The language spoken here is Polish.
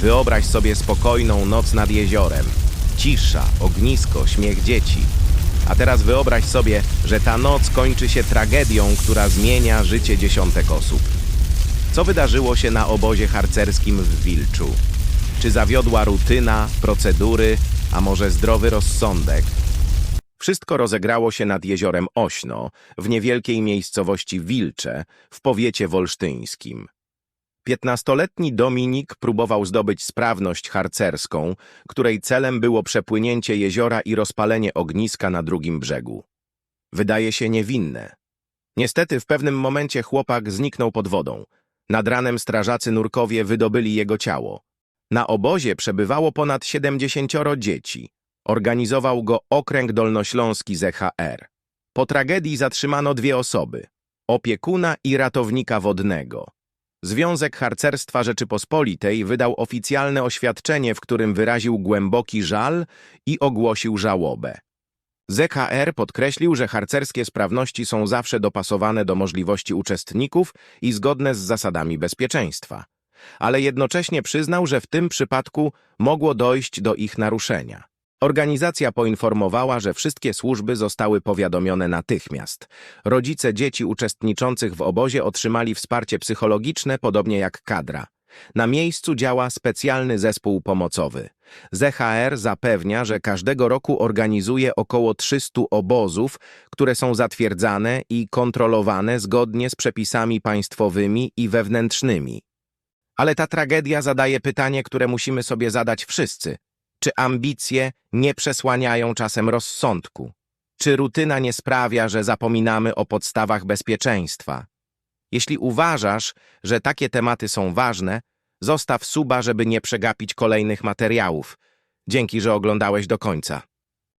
Wyobraź sobie spokojną noc nad jeziorem. Cisza, ognisko, śmiech dzieci. A teraz wyobraź sobie, że ta noc kończy się tragedią, która zmienia życie dziesiątek osób. Co wydarzyło się na obozie harcerskim w Wilczu? Czy zawiodła rutyna, procedury, a może zdrowy rozsądek? Wszystko rozegrało się nad jeziorem Ośno, w niewielkiej miejscowości Wilcze, w powiecie wolsztyńskim. Piętnastoletni Dominik próbował zdobyć sprawność harcerską, której celem było przepłynięcie jeziora i rozpalenie ogniska na drugim brzegu. Wydaje się niewinne. Niestety w pewnym momencie chłopak zniknął pod wodą. Nad ranem strażacy nurkowie wydobyli jego ciało. Na obozie przebywało ponad 70 dzieci. Organizował go Okręg Dolnośląski ZHR. Po tragedii zatrzymano dwie osoby. Opiekuna i ratownika wodnego. Związek Harcerstwa Rzeczypospolitej wydał oficjalne oświadczenie, w którym wyraził głęboki żal i ogłosił żałobę. ZHR podkreślił, że harcerskie sprawności są zawsze dopasowane do możliwości uczestników i zgodne z zasadami bezpieczeństwa, ale jednocześnie przyznał, że w tym przypadku mogło dojść do ich naruszenia. Organizacja poinformowała, że wszystkie służby zostały powiadomione natychmiast. Rodzice dzieci uczestniczących w obozie otrzymali wsparcie psychologiczne, podobnie jak kadra. Na miejscu działa specjalny zespół pomocowy. ZHR zapewnia, że każdego roku organizuje około 300 obozów, które są zatwierdzane i kontrolowane zgodnie z przepisami państwowymi i wewnętrznymi. Ale ta tragedia zadaje pytanie, które musimy sobie zadać wszyscy. Czy ambicje nie przesłaniają czasem rozsądku? Czy rutyna nie sprawia, że zapominamy o podstawach bezpieczeństwa? Jeśli uważasz, że takie tematy są ważne, zostaw suba, żeby nie przegapić kolejnych materiałów. Dzięki, że oglądałeś do końca.